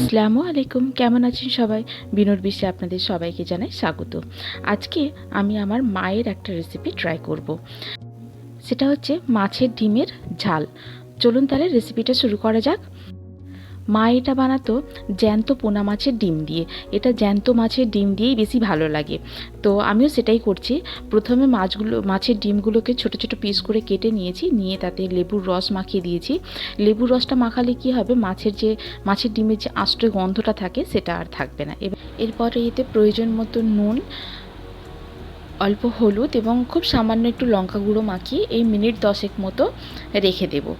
আসসালামু আলাইকুম। কেমন আছেন সবাই? বিনোর বিশ্বে আপনাদের সবাইকে জানাই স্বাগত। আজকে আমি আমার মায়ের একটা রেসিপি ট্রাই করব। সেটা হচ্ছে মাছের ডিমের ঝাল। চলুন তাহলে রেসিপিটা শুরু করা যাক। মা এটা বানাতো জ্যান্ত পোনা মাছের ডিম দিয়ে। এটা জ্যান্ত মাছের ডিম দিয়েই বেশি ভালো লাগে। তো আমিও সেটাই করছি। প্রথমে মাছগুলো, মাছের ডিমগুলোকে ছোট ছোট পিস করে কেটে নিয়েছি। নিয়ে তাতে লেবুর রস মাখিয়ে দিয়েছি। লেবুর রসটা মাখালে কি হবে? মাছের যে, মাছের ডিমের যে আষ্ট গন্ধটা থাকে, সেটা আর থাকবে না। এবার এরপরে এতে প্রয়োজন মতো নুন, অল্প হলুদ এবং খুব সামান্য একটু লঙ্কা গুঁড়ো মাখিয়ে এই মিনিট দশেক মতো রেখে দেবো।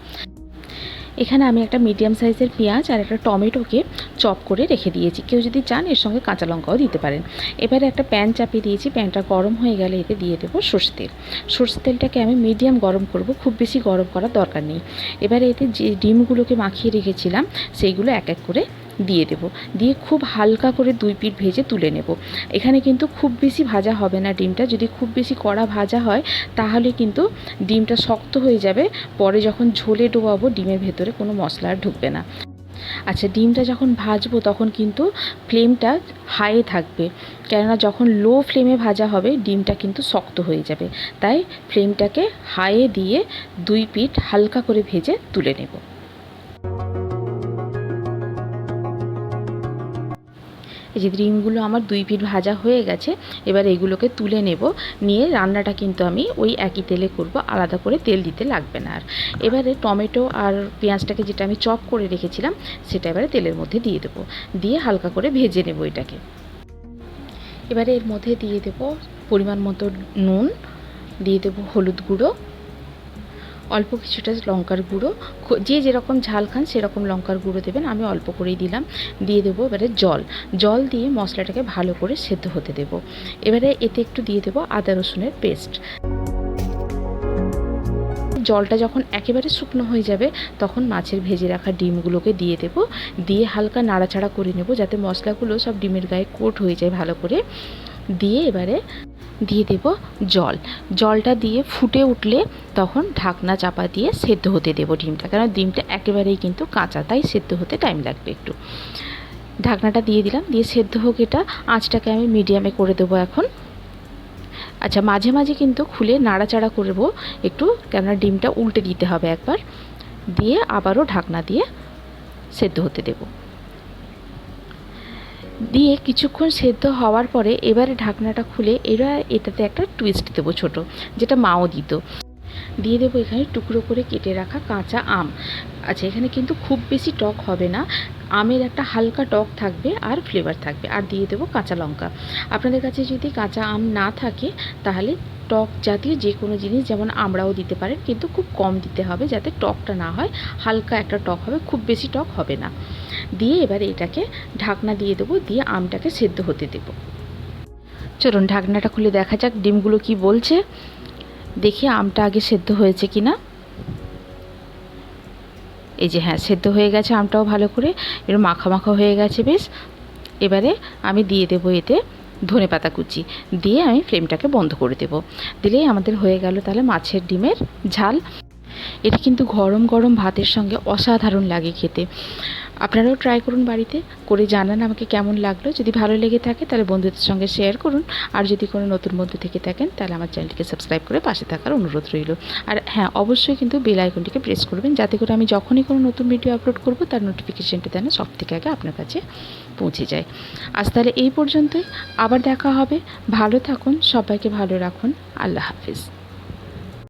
এখানে আমি একটা মিডিয়াম সাইজের পেঁয়াজ আর একটা টমেটোকে চপ করে রেখে দিয়েছি। কেউ যদি চান এর সঙ্গে কাঁচা লঙ্কাও দিতে পারেন। এবারে একটা প্যান চাপিয়ে দিয়েছি। প্যানটা গরম হয়ে গেলে এতে দিয়ে দেবো সর্ষে তেল। সর্ষে তেলটাকে আমি মিডিয়াম গরম করব। খুব বেশি গরম করার দরকার নেই। এবারে এতে যে ডিমগুলোকে মাখিয়ে রেখেছিলাম, সেইগুলো এক এক করে দিয়ে দেব। দিয়ে খুব হালকা করে দুই পিঠ ভেজে তুলে নেব। এখানে কিন্তু খুব বেশি ভাজা হবে না ডিমটা। যদি খুব বেশি কড়া ভাজা হয়, তাহলে কিন্তু ডিমটা শক্ত হয়ে যাবে। পরে যখন ঝোলে ডোবাবো, ডিমের ভেতরে কোনো মশলা আর ঢুকবে না। আচ্ছা ডিমটা যখন ভাজবো, তখন কিন্তু ফ্লেমটা হাইয়ে থাকবে। কেননা যখন লো ফ্লেমে ভাজা হবে, ডিমটা কিন্তু শক্ত হয়ে যাবে। তাই ফ্লেমটাকে হাইয়ে দিয়ে দুই পিঠ হালকা করে ভেজে তুলে নেব। এই যে ডিমগুলো আমার দুই পিঠ ভাজা হয়ে গেছে, এবার এগুলোকে তুলে নেব। নিয়ে রান্নাটা কিন্তু আমি ওই একই তেলে করব, আলাদা করে তেল দিতে লাগবে না আর। এবারে টমেটো আর পেঁয়াজটাকে যেটা আমি চপ করে রেখেছিলাম, সেটা এবারে তেলের মধ্যে দিয়ে দেবো। দিয়ে হালকা করে ভেজে নেব এটাকে। এবারে এর মধ্যে দিয়ে দেব পরিমাণ মতো নুন, দিয়ে দেবো হলুদ গুঁড়ো অল্প কিছুটা লঙ্কার গুঁড়ো। যে যেরকম ঝাল খান সেরকম লঙ্কার গুঁড়ো দেবেন, আমি অল্প করেই দিলাম। দিয়ে দেবো এবারে জল। জল দিয়ে মশলাটাকে ভালো করে সেদ্ধ হতে দেবো। এবারে এতে একটু দিয়ে দেবো আদা রসুনের পেস্ট। জলটা যখন একেবারে শুকনো হয়ে যাবে, তখন মাছের ভেজে রাখা ডিমগুলোকে দিয়ে দেব। দিয়ে হালকা নাড়াচাড়া করে নেব যাতে মশলাগুলো সব ডিমের গায়ে কোট হয়ে যায় ভালো করে। দিয়ে এবারে দিয়ে দেব জল। জলটা দিয়ে ফুটে উঠলে তখন ঢাকনা চাপা দিয়ে সেদ্ধ হতে দেবো ডিমটা। কারণ ডিমটা একেবারেই কিন্তু কাঁচা, তাই সেদ্ধ হতে টাইম লাগবে একটু। ঢাকনাটা দিয়ে দিলাম, দিয়ে সেদ্ধ হোক এটা। আঁচটাকে আমি মিডিয়ামে করে দেবো এখন। আচ্ছা মাঝে মাঝে কিন্তু খুলে নাড়াচাড়া করব একটু, কেননা ডিমটা উল্টে দিতে হবে একবার। দিয়ে আবারও ঢাকনা দিয়ে সেদ্ধ হতে দেবো। দিয়ে কিছুক্ষণ সেদ্ধ হওয়ার পরে এবারে ঢাকনাটা খুলে এরা এটাতে একটা টুইস্ট দেবো ছোট, যেটা মাও দিত। দিয়ে দেবো এখানে টুকরো করে কেটে রাখা কাঁচা আম। আচ্ছা এখানে কিন্তু খুব বেশি টক হবে না। আমের একটা হালকা টক থাকবে আর ফ্লেভার থাকবে। আর দিয়ে দেবো কাঁচা লঙ্কা। আপনাদের কাছে যদি কাঁচা আম না থাকে, তাহলে টক জাতীয় যে কোনো জিনিস, যেমন আমরাও দিতে পারেন, কিন্তু খুব কম দিতে হবে যাতে টকটা না হয়। হালকা একটা টক হবে, খুব বেশি টক হবে না। দিয়ে এবার এটাকে ঢাকনা দিয়ে দেবো, দিয়ে আমটাকে সেদ্ধ হতে দেব। চলুন ঢাকনাটা খুলে দেখা যাক ডিমগুলো কি বলছে। দেখি আমটা আগে সেদ্ধ হয়েছে কি না এই যে হ্যাঁ সেদ্ধ হয়ে গেছে আমটাও ভালো করে। এর মাখা মাখা হয়ে গেছে বেশ। এবারে আমি দিয়ে দেবো এতে ধনে পাতা কুচি দিয়ে আমি ফ্লেমটাকে বন্ধ করে দেব। দিলেই আমাদের হয়ে গেল তাহলে মাছের ডিমের ঝাল। এটি কিন্তু গরম গরম ভাতের সঙ্গে অসাধারণ লাগে খেতে। আপনারাও ট্রাই করুন বাড়িতে করে জানান আমাকে কেমন লাগল। যদি ভালো লেগে থাকে তাহলে বন্ধুদের সঙ্গে শেয়ার করুন। আর যদি কোনো নতুন বন্ধু থেকে থাকেন তাহলে আমার চ্যানেলটিকে সাবস্ক্রাইব করে পাশে থাকার অনুরোধ রইল। আর হ্যাঁ অবশ্যই কিন্তু বেল আইকনটিকে প্রেস করবেন যাতে করে আমি যখনই কোনো নতুন ভিডিও আপলোড করব তার নোটিফিকেশানটা যেন সব থেকে আগে আপনার কাছে পৌঁছে যায়। আজ তাহলে এই পর্যন্তই। আবার দেখা হবে। ভালো থাকুন, সবাইকে ভালো রাখুন। আল্লাহ হাফিজ।